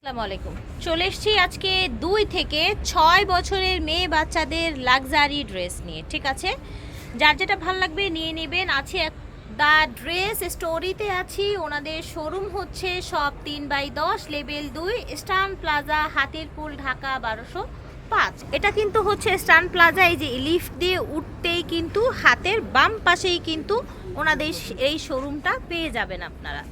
আসসালামু আলাইকুম। চলে এসেছি আজকে দুই থেকে ছয় বছরের মেয়ে বাচ্চাদের লাক্সারি ড্রেস নিয়ে, ঠিক আছে? যার যেটা ভালো লাগবে নিয়ে নেবেন। আছে দ্য ড্রেস স্টোরিতে আছি। ওনাদের শোরুম হচ্ছে সব তিন বাই দশ লেভেল দুই, স্টান প্লাজা হাতিরপুল ঢাকা বারোশো পাঁচ। এটা কিন্তু হচ্ছে স্টান প্লাজা, এই যে লিফট দিয়ে উঠতেই কিন্তু, হাতের বাম পাশেই কিন্তু ওনাদের এই শোরুমটা পেয়ে যাবেন আপনারা।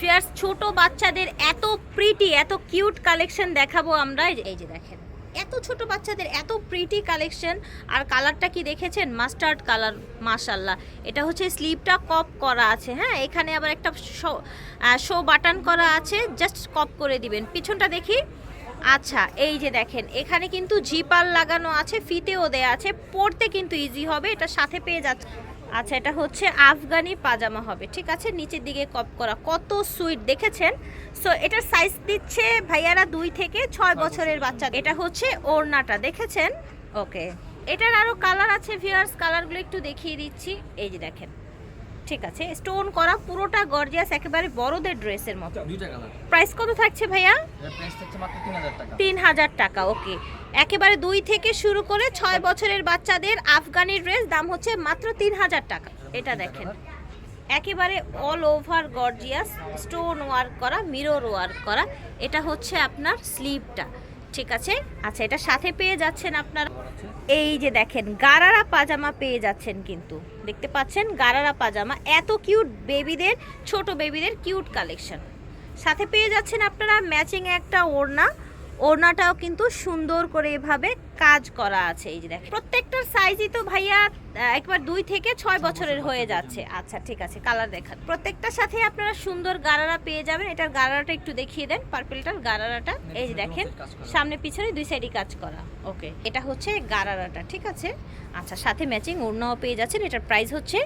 ফিয়ার্স, ছোট বাচ্চাদের এত প্রিটি এত কিউট কালেকশন দেখাবো আমরা। এই যে- দেখেন, এত ছোট বাচ্চাদের এত প্রিটি কালেকশন আর কালারটা কি দেখেছেন? মাস্টার্ড কালার মাশাল্লাহ এটা হচ্ছে স্লিপটা কপ করা আছে হ্যাঁ? এখানে আবার একটা শো শো বাটন করা আছে। জাস্ট কপ করে দিবেন। পিছনটা দেখি। আচ্ছা এই যে দেখেন, এখানে কিন্তু জিপার লাগানো আছে, ফিতেও দেয়া আছে। পড়তে কিন্তু ইজি হবে, এটা সাথে পেয়ে যাচ্ছে আচ্ছা এটা হচ্ছে আফগানি পাজামা হবে ঠিক আছে? নিচের দিকে কপ করা। কত সুইট দেখেছেন? সো এটার সাইজ দিচ্ছে ভাইয়ারা দুই থেকে ছয় বছরের বাচ্চা। এটা হচ্ছে ওড়নাটা দেখেছেন? ওকে এটার আরও কালার আছে ভিউয়ার্স কালারগুলো একটু দেখিয়ে দিচ্ছি। এই যে দেখেন। ঠিক আছে স্টোন করা পুরোটা গর্জিয়াস একেবারে বড়দের ড্রেসের মতো। প্রাইস কত থাকছে ভাইয়া? তিন হাজার টাকা। ওকে একেবারে দুই থেকে শুরু করে ছয় বছরের বাচ্চাদের আফগানি ড্রেস দাম হচ্ছে মাত্র তিন হাজার টাকা। এটা দেখেন। একেবারে all over gorgeous stone work করা মিরর ওয়ার্ক করা এটা হচ্ছে আপনার স্লিভটা ঠিক আছে? আচ্ছা এটা সাথে পেয়ে যাচ্ছেন আপনার। এই যে দেখেন, গারারা পাজামা পেয়ে যাচ্ছেন কিন্তু। দেখতে পাচ্ছেন, গারারা পাজামা। এত কিউট বেবিদের, ছোট বেবিদের কিউট কালেকশন। সাথে পেয়ে যাচ্ছেন আপনারা, ম্যাচিং একটা ওড়না। ওড়নাটাও কিন্তু সুন্দর করে এভাবে কাজ করা আছে এই যে দেখেন। প্রত্যেকটার সাইজই তো ভাইয়া একবার দুই থেকে ছয় বছরের হয়ে যাচ্ছে। আচ্ছা ঠিক আছে কালার দেখান। প্রত্যেকটার সাথে আপনারা সুন্দর গারারা পেয়ে যাবেন। এটার গারারাটা একটু দেখিয়ে দেন পার্পেলটার গারারাটা এই যে দেখেন সামনে পিছনে দুই সাইডই কাজ করা। ওকে এটা হচ্ছে গারারাটা ঠিক আছে? আচ্ছা সাথে ম্যাচিং ওড়নাও পেয়ে যাচ্ছেন। এটার প্রাইস হচ্ছে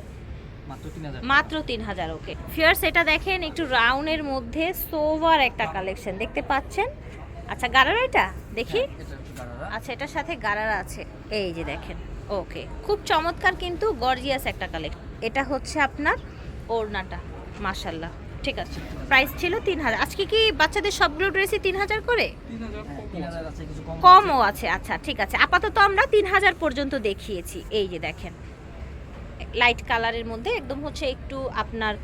মাত্র তিন হাজার মাত্র তিন হাজার ওকে ফিয়ার্স এটা দেখেন একটু রাউন্ডের মধ্যে সোভার একটা কালেকশন দেখতে পাচ্ছেন? আচ্ছা গারারা এটা? দেখি। গারারা। আচ্ছা এটার সাথে গারারা আছে। এই যে দেখেন ওকে। খুব চমৎকার কিন্তু গর্জিয়াস একটা কালেকশন এটা হচ্ছে আপনার ওড়নাটা মাশাল্লাহ ঠিক আছে। প্রাইস ছিল তিন হাজার। আজকে কি বাচ্চাদের সবগুলো ড্রেসই তিন হাজার করে? হ্যাঁ, তিন হাজার আছে। কিছু কম কমও আছে। আচ্ছা ঠিক আছে। আপাতত আমরা তিন হাজার পর্যন্ত দেখিয়েছি। এই যে দেখেন লাইট কালারের মধ্যে একদম হচ্ছে একটু আপনার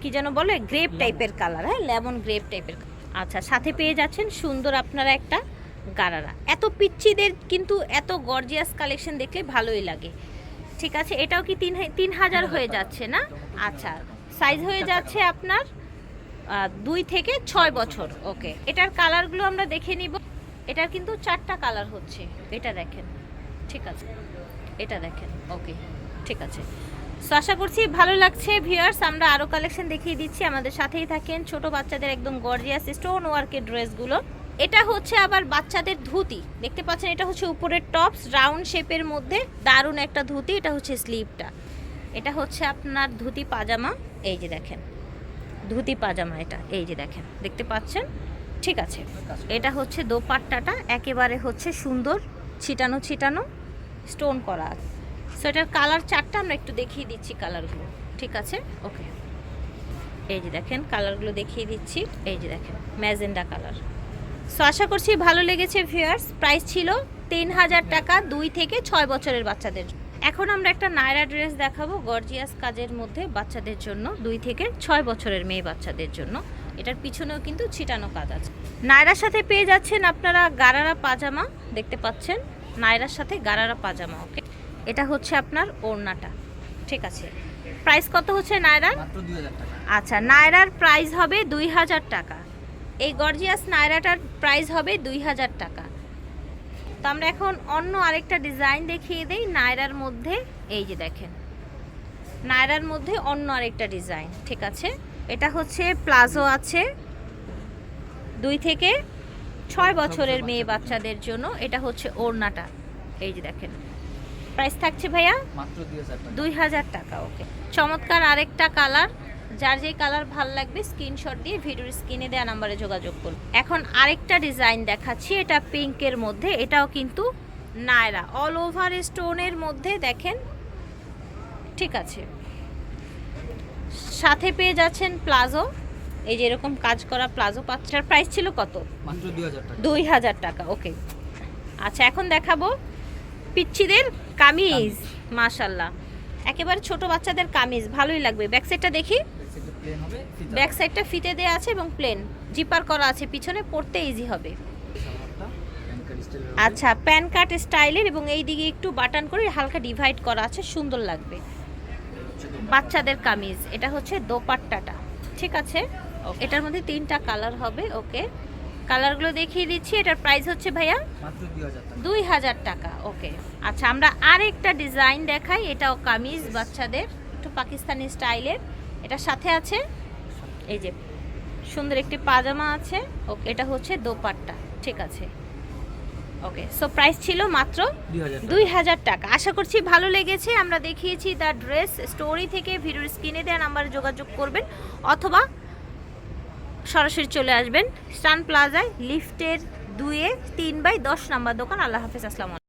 কি যেন বলে গ্রেপ টাইপের কালার হ্যাঁ লেমন গ্রেপ টাইপের আচ্ছা সাথে পেয়ে যাচ্ছেন সুন্দর আপনারা একটা গারারা। এত পিচ্ছিদের কিন্তু এত গর্জিয়াস কালেকশন দেখলে ভালোই লাগে। ঠিক আছে এটাও কি তিন তিন হাজার হয়ে যাচ্ছে না? আচ্ছা সাইজ হয়ে যাচ্ছে আপনার দুই থেকে ছয় বছর। ওকে এটার কালারগুলো আমরা দেখে নিব। এটার কিন্তু চারটা কালার হচ্ছে। এটা দেখেন ঠিক আছে। এটা দেখেন ওকে ঠিক আছে। সো আশা করছি ভালো লাগছে ভিউয়ার্স আমরা আরও কালেকশন দেখিয়ে দিচ্ছি। আমাদের সাথেই থাকেন ছোট বাচ্চাদের একদম গর্জিয়াস স্টোন ওয়ার্কের ড্রেসগুলো এটা হচ্ছে আবার বাচ্চাদের ধুতি। দেখতে পাচ্ছেন, এটা হচ্ছে উপরের টপস রাউন্ড শেপের মধ্যে দারুণ একটা ধুতি। এটা হচ্ছে স্লিভটা এটা হচ্ছে আপনার ধুতি পাজামা। এই যে দেখেন, ধুতি পাজামা এটা। এই যে দেখেন, দেখতে পাচ্ছেন? ঠিক আছে। এটা হচ্ছে দোপাট্টাটা। একেবারে হচ্ছে সুন্দর, ছিটানো ছিটানো স্টোন করা। আছে সো এটার কালার চারটা আমরা একটু দেখিয়ে দিচ্ছি কালারগুলো ঠিক আছে? ওকে এই যে দেখেন কালারগুলো দেখিয়ে দিচ্ছি। এই যে দেখেন, ম্যাজেন্ডা কালার সো আশা করছি ভালো লেগেছে ভিউয়ার্স প্রাইস ছিল তিন হাজার টাকা দুই থেকে ছয় বছরের বাচ্চাদের। এখন আমরা একটা নায়রা ড্রেস দেখাবো গর্জিয়াস কাজের মধ্যে বাচ্চাদের জন্য, দুই থেকে ছয় বছরের মেয়ে বাচ্চাদের জন্য। এটার পিছনেও কিন্তু ছিটানো কাজ আছে। নায়রার সাথে পেয়ে যাচ্ছেন আপনারা গারারা পাজামা, দেখতে পাচ্ছেন? নায়রার সাথে গারারা পাজামা ওকে এটা হচ্ছে আপনার ওড়নাটা। ঠিক আছে। প্রাইস কত হচ্ছে নায়রার? আচ্ছা নায়রার প্রাইস হবে দুই হাজার টাকা। এই গর্জিয়াস নায়রাটার প্রাইস হবে দুই হাজার টাকা। তো আমরা এখন অন্য আরেকটা ডিজাইন দেখিয়ে দেই নায়রার মধ্যে। এই যে দেখেন। নায়রার মধ্যে অন্য আরেকটা ডিজাইন ঠিক আছে? এটা হচ্ছে প্লাজো আছে। দুই থেকে ছয় বছরের মেয়ে বাচ্চাদের জন্য এটা হচ্ছে ওড়নাটা। এই যে দেখেন। প্রাইস থাকছে ভাইয়া মাত্র দুই হাজার টাকা। ওকে। চমৎকার আরেকটা কালার যার যেই কালার ভালো লাগবে স্ক্রিনশট দিয়ে ভিডিওর স্ক্রিনে দেওয়া নাম্বারে যোগাযোগ করুন। এখন আরেকটা ডিজাইন দেখাচ্ছি এটা পিঙ্কের মধ্যে এটাও কিন্তু নায়রা অল ওভার স্টোনের মধ্যে দেখেন ঠিক আছে। সাথে পেয়ে যাচ্ছেন প্লাজো এই যে এরকম কাজ করা প্লাজো পাঁচটার প্রাইস ছিল কত? দুই হাজার টাকা ওকে। আচ্ছা এখন দেখাবো পিচ্ছিদের কামিজ মাশাল্লাহ একেবারে ছোট বাচ্চাদের কামিজ ভালোই লাগবে। ব্যাক সাইডটা দেখি। ব্যাক সাইডটা ফিতে দেওয়া আছে এবং প্লেন। জিপার করা আছে পিছনে পড়তে ইজি হবে। আচ্ছা প্যান কাট স্টাইলের এবং এই দিকে একটু বাটন করে হালকা ডিভাইড করা আছে সুন্দর লাগবে। বাচ্চাদের কামিজ এটা হচ্ছে দোপাট্টাটা। ঠিক আছে? এটার মধ্যে তিনটা কালার হবে ওকে। কালারগুলো দেখিয়ে দিচ্ছি। এটার প্রাইস হচ্ছে ভাইয়া মাত্র দুই হাজার টাকা। ওকে আচ্ছা আমরা আরেকটা ডিজাইন দেখাই এটাও কামিজ বাচ্চাদের একটু পাকিস্তানি স্টাইলের। এটার সাথে আছে? এই যে সুন্দর একটি পাজামা আছে। ওকে এটা হচ্ছে দোপাট্টা ঠিক আছে। ওকে সো প্রাইস ছিল মাত্র দুই হাজার দুই হাজার টাকা। আশা করছি ভালো লেগেছে। আমরা দেখিয়েছি দ্য ড্রেস স্টোরি থেকে ভিডিওর স্ক্রিনে দেওয়া নাম্বারে যোগাযোগ করবেন অথবা সরাসরি চলে আসবেন স্টান প্লাজায় লিফটের দুয়ে তিন বাই দশ নাম্বার দোকান। আল্লাহ হাফেজ, আসসালাম